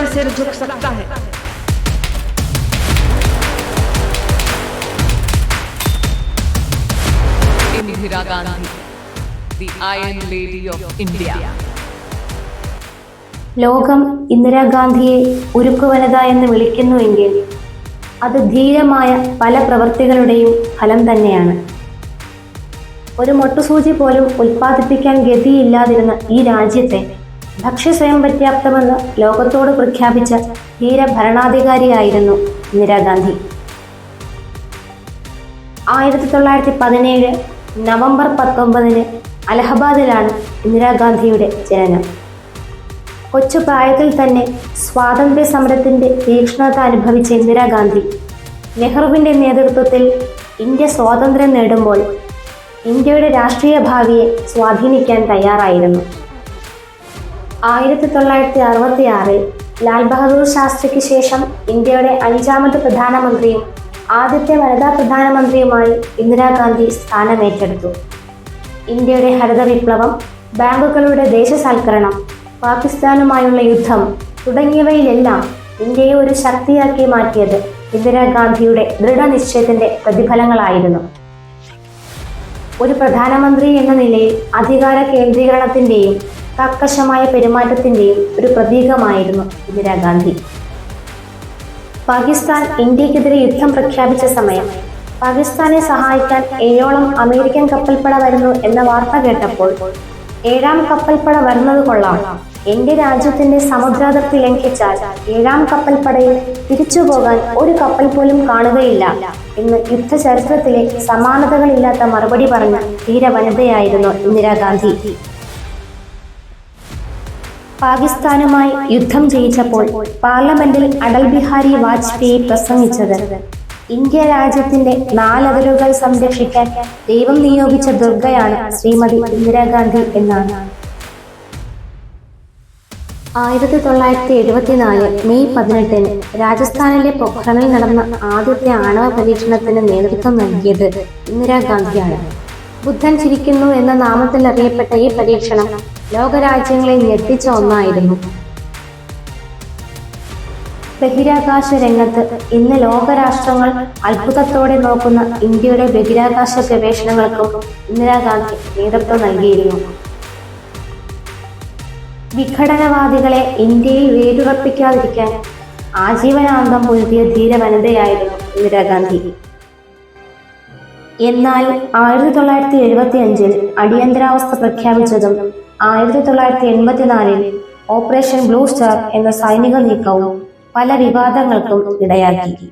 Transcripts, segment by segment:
पर सिर झुक सकता है Indira Gandhi, the Iron Lady of India. ലോകം ഇന്ദിരാഗാന്ധിയെ ഉരുക്കു വനിത എന്ന് വിളിക്കുന്നുവെങ്കിൽ അത് ധീരമായ പല പ്രവൃത്തികളുടെയും ഫലം തന്നെയാണ് ഒരു മൊട്ടുസൂചി പോലും ഉൽപ്പാദിപ്പിക്കാൻ ഗതിയില്ലാതിരുന്ന ഈ രാജ്യത്തെ ഭക്ഷ്യ സ്വയം പര്യാപ്തമെന്ന് ലോകത്തോട് പ്രഖ്യാപിച്ച ധീര ഭരണാധികാരിയായിരുന്നു ഇന്ദിരാഗാന്ധി ആയിരത്തി തൊള്ളായിരത്തി പതിനേഴ് നവംബർ പത്തൊമ്പതിന് അലഹബാദിലാണ് ഇന്ദിരാഗാന്ധിയുടെ ജനനം. കൊച്ചു പ്രായത്തിൽ തന്നെ സ്വാതന്ത്ര്യ സമരത്തിന്റെ തീക്ഷ്ണത അനുഭവിച്ച ഇന്ദിരാഗാന്ധി നെഹ്റുവിന്റെ നേതൃത്വത്തിൽ ഇന്ത്യ സ്വാതന്ത്ര്യം നേടുമ്പോൾ ഇന്ത്യയുടെ രാഷ്ട്രീയ ഭാവിയെ സ്വാധീനിക്കാൻ തയ്യാറായിരുന്നു. ആയിരത്തി തൊള്ളായിരത്തി അറുപത്തി ആറിൽ ലാൽ ബഹദൂർ ശാസ്ത്രിക്ക് ശേഷം ഇന്ത്യയുടെ അഞ്ചാമത് പ്രധാനമന്ത്രിയും ആദ്യത്തെ വനിതാ പ്രധാനമന്ത്രിയുമായി ഇന്ദിരാഗാന്ധി സ്ഥാനമേറ്റെടുത്തു. ഇന്ത്യയുടെ ഹരിത വിപ്ലവം ബാങ്കുകളുടെ ദേശസാൽക്കരണം പാകിസ്ഥാനുമായുള്ള യുദ്ധം തുടങ്ങിയവയിലെല്ലാം ഇന്ത്യയെ ഒരു ശക്തിയാക്കി മാറ്റിയത് ഇന്ദിരാഗാന്ധിയുടെ ദൃഢനിശ്ചയത്തിന്റെ പ്രതിഫലങ്ങളായിരുന്നു. ഒരു പ്രധാനമന്ത്രി എന്ന നിലയിൽ അധികാര കേന്ദ്രീകരണത്തിന്റെയും കർക്കശമായ പെരുമാറ്റത്തിന്റെയും ഒരു പ്രതീകമായിരുന്നു ഇന്ദിരാഗാന്ധി പാകിസ്ഥാൻ ഇന്ത്യക്കെതിരെ യുദ്ധം പ്രഖ്യാപിച്ച സമയം പാകിസ്ഥാനെ സഹായിക്കാൻ ഏഴോളം അമേരിക്കൻ കപ്പൽപ്പട വരുന്നു എന്ന വാർത്ത കേട്ടപ്പോൾ ഏഴാം കപ്പൽപ്പട വരുന്നത് കൊള്ളാം. എന്റെ രാജ്യത്തിന്റെ സമുദ്രാതിർത്തി ലംഘിച്ചാൽ ഏഴാം കപ്പൽപ്പടയിൽ തിരിച്ചു പോകാൻ ഒരു കപ്പൽ പോലും കാണുകയില്ല എന്ന് യുദ്ധ ചരിത്രത്തിലെ സമാനതകളില്ലാത്ത മറുപടി പറഞ്ഞ ധീരവനിതയായിരുന്നു ഇന്ദിരാഗാന്ധി പാകിസ്ഥാനുമായി യുദ്ധം ജയിച്ചപ്പോൾ പാർലമെന്റിൽ അടൽ ബിഹാരി വാജ്പേയി പ്രസംഗിച്ചത് ഇന്ത്യ രാജ്യത്തിന്റെ നാലതിരുകൾ സംരക്ഷിക്കാൻ ദൈവം നിയോഗിച്ച ദുർഗയാണ് ശ്രീമതി ഇന്ദിരാഗാന്ധി എന്നാണ്. ആയിരത്തി തൊള്ളായിരത്തി എഴുപത്തിനാല് മെയ് പതിനെട്ടിന് രാജസ്ഥാനിലെ പൊഖ്രണിൽ നടന്ന ആദ്യത്തെ ആണവ പരീക്ഷണത്തിന് നേതൃത്വം നൽകിയത് ഇന്ദിരാഗാന്ധിയാണ് ബുദ്ധൻ ചിരിക്കുന്നു എന്ന നാമത്തിൽ അറിയപ്പെട്ട ഈ പരീക്ഷണം ലോകരാജ്യങ്ങളെ ഞെട്ടിച്ച ഒന്നായിരുന്നു. ബഹിരാകാശ രംഗത്ത് ഇന്ന് ലോകരാഷ്ട്രങ്ങൾ അത്ഭുതത്തോടെ നോക്കുന്ന ഇന്ത്യയുടെ ബഹിരാകാശ ഗവേഷണങ്ങൾക്കും ഇന്ദിരാഗാന്ധി നേതൃത്വം നൽകിയിരുന്നു. വിഘടനവാദികളെ ഇന്ത്യയിൽ വേരുറപ്പിക്കാതിരിക്കാൻ ആജീവനാന്തം പൊരുതിയ ധീര വനിതയായിരുന്നു ഇന്ദിരാഗാന്ധി. എന്നാൽ ആയിരത്തി തൊള്ളായിരത്തി എഴുപത്തി അഞ്ചിൽ അടിയന്തരാവസ്ഥ പ്രഖ്യാപിച്ചതും ആയിരത്തി തൊള്ളായിരത്തി എൺപത്തിനാലിൽ ഓപ്പറേഷൻ ബ്ലൂ സ്റ്റാർ എന്ന സൈനിക നീക്കവും പല വിവാദങ്ങൾക്കും ഇടയാക്കി.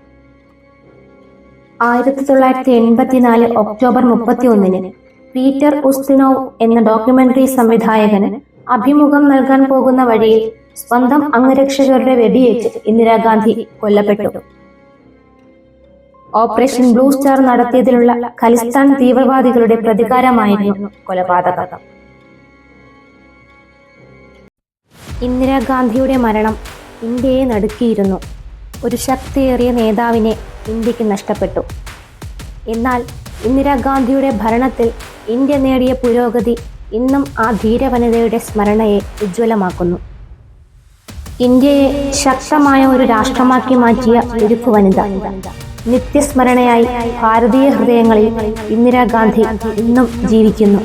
ആയിരത്തി തൊള്ളായിരത്തി എൺപത്തിനാല് ഒക്ടോബർ മുപ്പത്തി ഒന്നിന് പീറ്റർ ഉസ്തിനോവ് എന്ന ഡോക്യുമെന്ററി സംവിധായകന് അഭിമുഖം നൽകാൻ പോകുന്ന വഴിയിൽ സ്വന്തം അംഗരക്ഷകരുടെ വെടിയേറ്റ് ഇന്ദിരാഗാന്ധി കൊല്ലപ്പെട്ടു. ഓപ്പറേഷൻ ബ്ലൂ സ്റ്റാർ നടത്തിയതിലുള്ള ഖലിസ്ഥാൻ തീവ്രവാദികളുടെ പ്രതികാരമായിരുന്നു കൊലപാതകം. ഇന്ദിരാഗാന്ധിയുടെ മരണം ഇന്ത്യയെ നടുക്കിയിരുന്നു. ഒരു ശക്തിയേറിയ നേതാവിനെ ഇന്ത്യയ്ക്ക് നഷ്ടപ്പെട്ടു. എന്നാൽ ഇന്ദിരാഗാന്ധിയുടെ ഭരണത്തിൽ ഇന്ത്യ നേടിയ പുരോഗതി ഇന്നും ആ ധീരവനിതയുടെ സ്മരണയെ ഉജ്ജ്വലമാക്കുന്നു. ഇന്ത്യയെ ശക്തമായ ഒരു രാഷ്ട്രമാക്കി മാറ്റിയ ഉരുക്കു വനിത. നിത്യസ്മരണയായി ഭാരതീയ ഹൃദയങ്ങളിൽ ഇന്ദിരാഗാന്ധി ഇന്നും ജീവിക്കുന്നു.